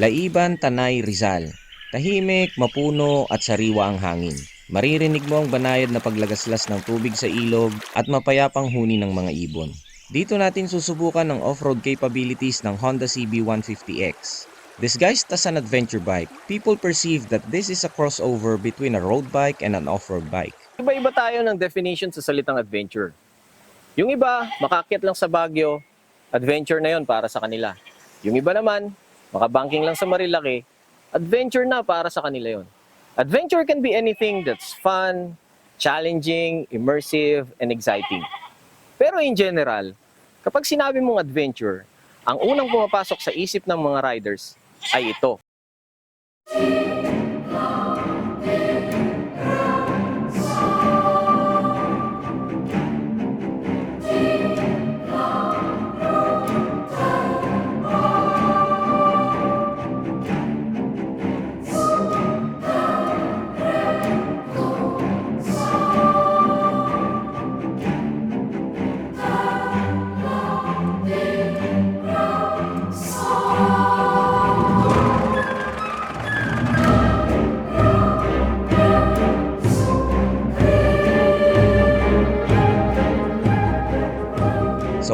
Laiban, Tanay, Rizal. Tahimik, mapuno at sariwa ang hangin. Maririnig mo ang banayad na paglagaslas ng tubig sa ilog at mapayapang huni ng mga ibon. Dito natin susubukan ang off-road capabilities ng Honda CB150X. Disguised as an adventure bike, people perceive that this is a crossover between a road bike and an off-road bike. Iba-iba tayo ng definition sa salitang adventure. Yung iba, makakyat lang sa Baguio, adventure na yon para sa kanila. Yung iba naman, makabanking lang sa Marilaki, adventure na para sa kanila yon. Adventure can be anything that's fun, challenging, immersive, and exciting. Pero in general, kapag sinabi mong adventure, ang unang pumapasok sa isip ng mga riders ay ito. Sa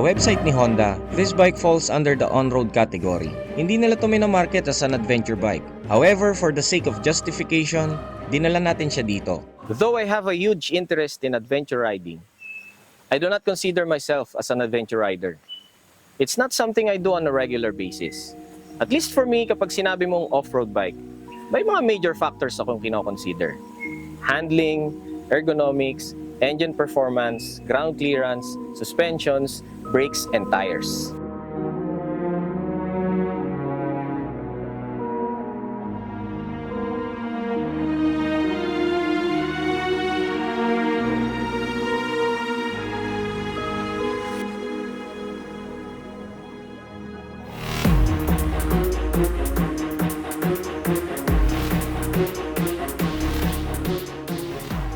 website ni Honda, this bike falls under the on-road category. Hindi nila ito minamarket as an adventure bike. However, for the sake of justification, dinala natin siya dito. Though I have a huge interest in adventure riding, I do not consider myself as an adventure rider. It's not something I do on a regular basis. At least for me, kapag sinabi mong off-road bike, may mga major factors akong kinoconsider. Handling, ergonomics, engine performance, ground clearance, suspensions, brakes, and tires.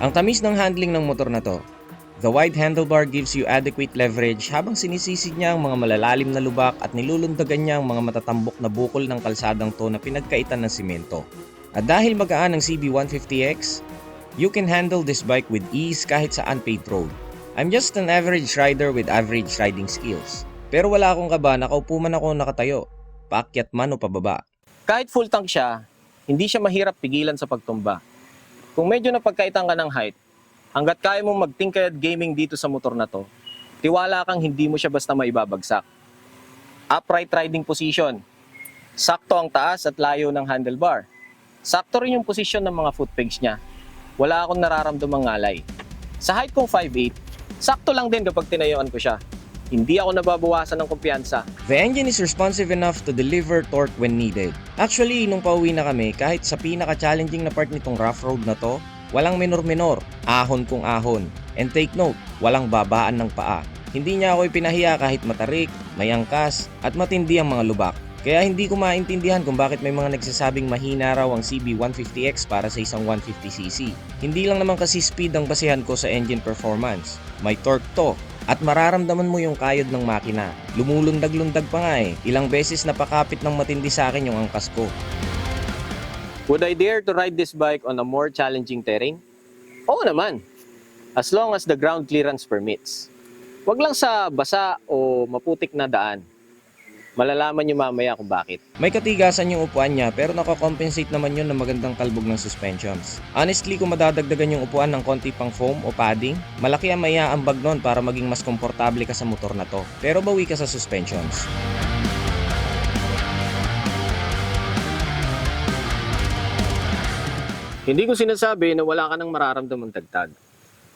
Ang tamis ng handling ng motor na to. The wide handlebar gives you adequate leverage habang sinisisid niya ang mga malalalim na lubak at nilulundagan niya ang mga matatambok na bukol ng kalsadang to na pinagkaitan ng simento. At dahil magaan ang CB150X, you can handle this bike with ease kahit sa unpaved road. I'm just an average rider with average riding skills. Pero wala akong kaba, nakaupo man ako nakatayo. Paakyat man o pababa. Kahit full tank siya, hindi siya mahirap pigilan sa pagtumba. Kung medyo napagkaitan ka ng height, hanggat kaya mong magtingkad gaming dito sa motor na to, tiwala kang hindi mo siya basta maibabagsak. Upright riding position. Sakto ang taas at layo ng handlebar. Sakto rin yung posisyon ng mga foot pegs niya. Wala akong nararamdamang ngalay. Sa height kong 5'8", sakto lang din kapag tinayuan ko siya. Hindi ako nababawasan ng kumpiyansa. The engine is responsive enough to deliver torque when needed. Actually, nung pauwi na kami, kahit sa pinaka-challenging na part nitong rough road na to, walang minor-minor, ahon kung ahon. And take note, walang babaan ng paa. Hindi niya ako ipinahiya kahit matarik, may angkas, at matindi ang mga lubak. Kaya hindi ko maintindihan kung bakit may mga nagsasabing mahina raw ang CB150X para sa isang 150cc. Hindi lang naman kasi speed ang basehan ko sa engine performance. May torque to, at mararamdaman mo yung kayod ng makina. Lumulundag-lundag pa nga eh. Ilang beses napakapit ng matindi sa akin yung angkas ko. Would I dare to ride this bike on a more challenging terrain? Oo naman. As long as the ground clearance permits. Huwag lang sa basa o maputik na daan. Malalaman nyo mamaya kung bakit. May katigasan yung upuan niya pero nakakompensate naman yun ng magandang kalbog ng suspensions. Honestly, kung madadagdagan yung upuan ng konti pang foam o padding, malaki ang maiaambag nun para maging mas komportable ka sa motor na to. Pero bawi ka sa suspensions. Hindi ko sinasabi na wala ka nang mararamdamang tagtag.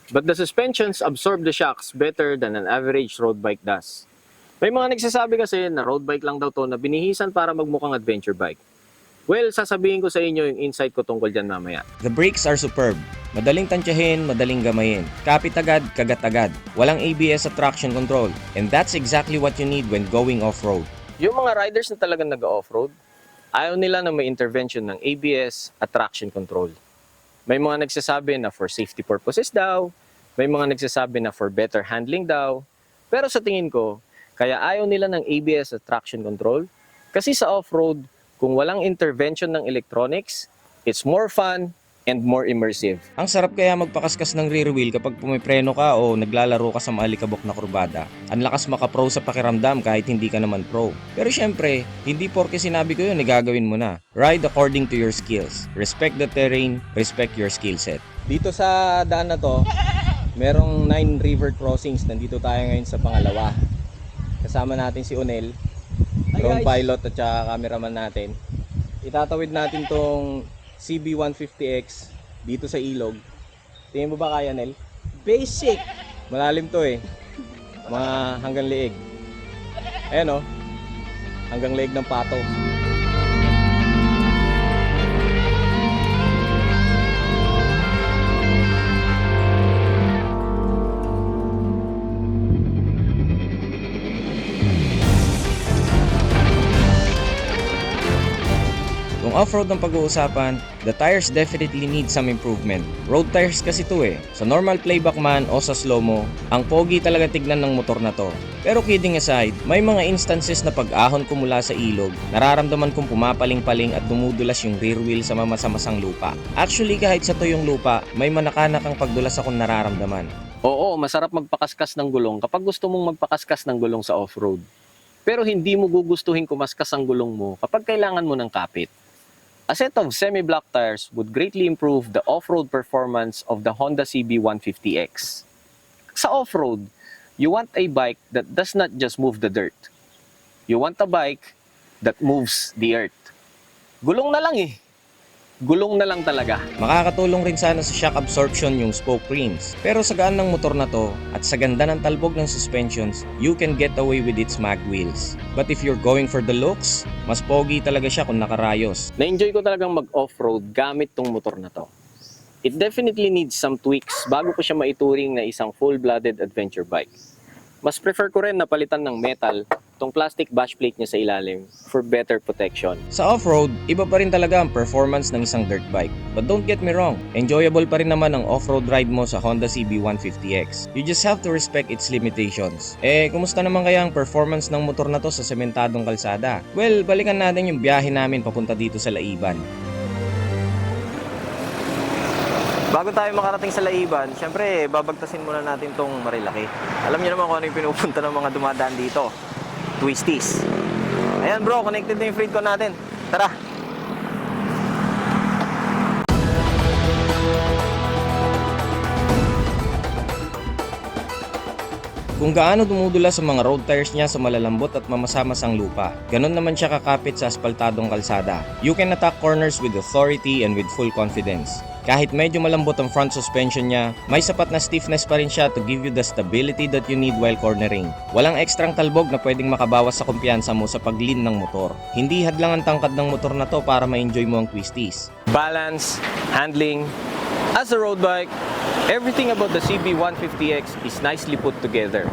But the suspensions absorb the shocks better than an average road bike does. May mga nagsasabi kasi na road bike lang daw to na binihisan para magmukhang adventure bike. Well, sasabihin ko sa inyo yung insight ko tungkol dyan mamaya. The brakes are superb. Madaling tansyahin, madaling gamayin. Kapit agad, kagat agad. Walang ABS at traction control. And that's exactly what you need when going off-road. Yung mga riders na talagang nag-off-road, ayaw nila na may intervention ng ABS at traction control. May mga nagsasabi na for safety purposes daw, may mga nagsasabi na for better handling daw. Pero sa tingin ko, kaya ayaw nila ng ABS at traction control kasi sa off-road, Kung walang intervention ng electronics, it's more fun and more immersive. Ang sarap kaya magpakaskas ng rear wheel kapag pumipreno ka o naglalaro ka sa maalikabok na kurbada. Ang lakas maka-pro sa pakiramdam kahit hindi ka naman pro. Pero syempre, hindi porke sinabi ko yun, gagawin mo na. Ride according to your skills. Respect the terrain, respect your skill set. Dito sa daan na to, merong 9 river crossings. Nandito tayo ngayon sa pangalawa. Kasama natin si Onel, drone pilot at saka cameraman natin. Itatawid natin tong CB150X dito sa ilog. Tingin mo ba kaya, Nel? Basic. Malalim to eh. Mga hanggang leeg. Ayan oh. Hanggang leeg ng pato. Off-road ang pag-uusapan, the tires definitely need some improvement. Road tires kasi to eh. Sa normal playback man o sa slow-mo, ang pogi talaga tignan ng motor na to. Pero kidding aside, may mga instances na pag-ahon ko mula sa ilog, nararamdaman kong pumapaling-paling at dumudulas yung rear wheel sa mamasamasang lupa. Actually kahit sa tuyong lupa, may manakanakang pagdulas akong nararamdaman. Oo, masarap magpakaskas ng gulong kapag gusto mong magpakaskas ng gulong sa off-road. Pero hindi mo gugustuhin kumaskas ang gulong mo kapag kailangan mo ng kapit. A set of semi-block tires would greatly improve the off-road performance of the Honda CB150X. Sa off-road, you want a bike that does not just move the dirt. You want a bike that moves the earth. Gulong na lang eh. Gulong na lang talaga. Makakatulong rin sana sa shock absorption yung spoke rims. Pero sa gaan ng motor na to at sa ganda ng talbog ng suspensions, you can get away with its mag wheels. But if you're going for the looks, mas pogi talaga siya kung nakarayos. Na-enjoy ko talagang mag-off-road gamit tong motor na to. It definitely needs some tweaks bago ko siya maituring na isang full-blooded adventure bike. Mas prefer ko rin na palitan ng metal tong plastic bash plate niya sa ilalim for better protection. Sa off-road, iba pa rin talaga ang performance ng isang dirt bike. But don't get me wrong, enjoyable pa rin naman ang off-road ride mo sa Honda CB150X. You just have to respect its limitations. Eh, kumusta naman kaya ang performance ng motor na to sa sementadong kalsada? Well, balikan natin yung biyahe namin papunta dito sa Laiban. Bago tayo makarating sa Laiban, syempre babagtasin muna natin tong Marilaki. Alam niyo naman kung ano yung pinupunta ng mga dumadaan dito. Twisties. Ayan bro, connected na yung freight ko natin. Tara! Kung gaano dumudula sa mga road tires niya sa malalambot at mamasamasang lupa. Ganon naman siya kakapit sa aspaltadong kalsada. You can attack corners with authority and with full confidence. Kahit medyo malambot ang front suspension niya, may sapat na stiffness pa rin siya to give you the stability that you need while cornering. Walang ekstrang talbog na pwedeng makabawas sa kumpiyansa mo sa paglin ng motor. Hindi hadlang ang tangkad ng motor na to para ma-enjoy mo ang twisties. balance, handling. As a road bike, everything about the CB150X is nicely put together.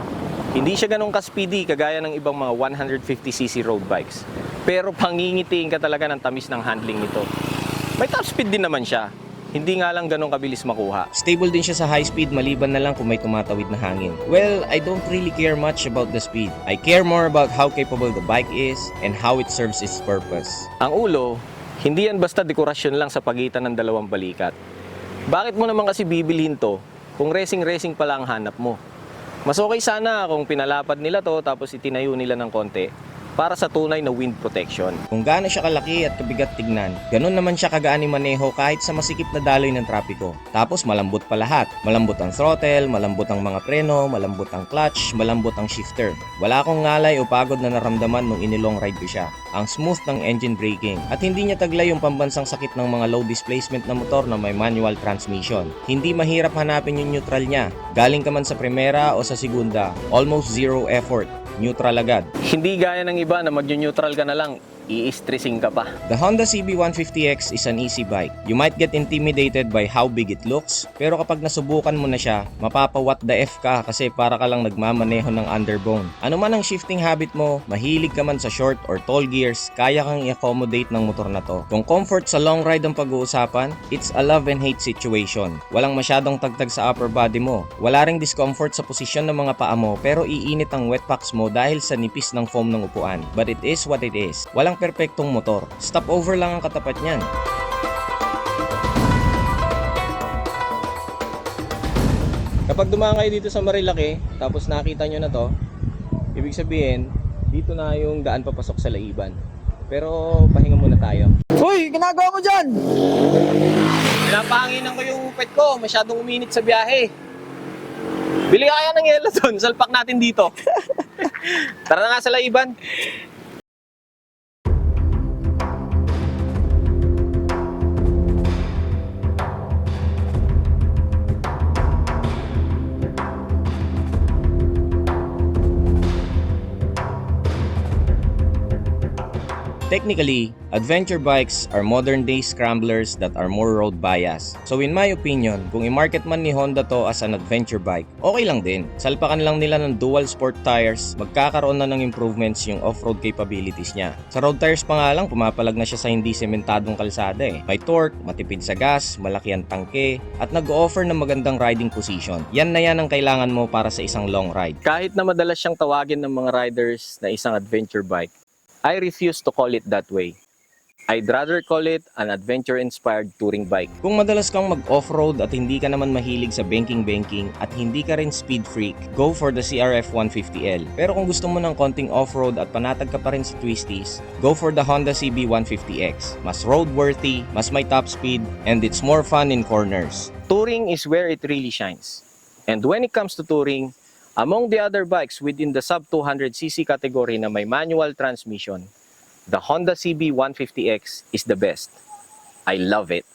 Hindi siya ganun ka-speedy kagaya ng ibang mga 150cc road bikes. Pero pangingitiin ka talaga ng tamis ng handling nito. May top speed din naman siya. Hindi nga lang ganun kabilis makuha. Stable din siya sa high speed maliban na lang kung may tumatawid na hangin. Well, I don't really care much about the speed. I care more about how capable the bike is and how it serves its purpose. Ang ulo, hindi yan basta dekorasyon lang sa pagitan ng dalawang balikat. Bakit mo naman kasi bibilhin to kung racing-racing pala ang hanap mo? Mas okay sana kung pinalapad nila to tapos itinayo nila ng konti para sa tunay na wind protection. Kung gaano siya kalaki at kabigat tignan, ganun naman siya kagaan maneho kahit sa masikip na daloy ng trapiko. Tapos malambot pa lahat. Malambot ang throttle, malambot ang mga preno, malambot ang clutch, malambot ang shifter. Wala akong ngalay o pagod na naramdaman nung inilong ride ko siya. Ang smooth ng engine braking. At hindi niya taglay yung pambansang sakit ng mga low displacement na motor na may manual transmission. Hindi mahirap hanapin yung neutral niya. Galing ka man sa primera o sa segunda, almost zero effort. Neutral agad. Hindi gaya ng iba na mag-neutral ka na lang, i-stressing ka pa. The Honda CB150X is an easy bike. You might get intimidated by how big it looks, pero kapag nasubukan mo na siya, mapapa-what the F ka kasi para ka lang nagmamaneho ng underbone. Ano man ang shifting habit mo, mahilig ka man sa short or tall gears, kaya kang i-accommodate ng motor na to. Kung comfort sa long ride ang pag-uusapan, it's a love and hate situation. Walang masyadong tagtag sa upper body mo. Wala ring discomfort sa posisyon ng mga paa mo, pero iinit ang wet packs mo dahil sa nipis ng foam ng upuan. But it is what it is. Walang Walang perpektong motor. Stopover lang ang katapat niyan. Kapag dumaan kayo dito sa Marilaki, tapos nakita nyo na to, ibig sabihin, dito na yung daan papasok sa Laiban. Pero pahinga muna tayo. Uy, ginagawa mo dyan? Pinapahanginan ko yung pet ko, masyadong uminit sa biyahe. Bili ka kaya ng yelo doon, salpak natin dito. Tara na nga sa Laiban. Technically, adventure bikes are modern-day scramblers that are more road biased. So in my opinion, kung i-market man ni Honda to as an adventure bike, okay lang din. Salpakan lang nila ng dual sport tires, magkakaroon na ng improvements yung off-road capabilities niya. Sa road tires pa nga lang, pumapalag na siya sa hindi sementadong kalsada eh. May torque, matipid sa gas, malaki ang tangke, at nag-offer ng magandang riding position. Yan na yan ang kailangan mo para sa isang long ride. Kahit na madalas siyang tawagin ng mga riders na isang adventure bike, I refuse to call it that way. I'd rather call it an adventure-inspired touring bike. Kung madalas kang mag-off-road at hindi ka naman mahilig sa banking-banking at hindi ka rin speed freak, go for the CRF 150L. Pero kung gusto mo ng konting off-road at panatag ka pa rin sa twisties, go for the Honda CB 150X. Mas roadworthy, mas may top speed, and it's more fun in corners. Touring is where it really shines. And when it comes to touring, among the other bikes within the sub 200cc category na may manual transmission, the Honda CB 150X is the best. I love it.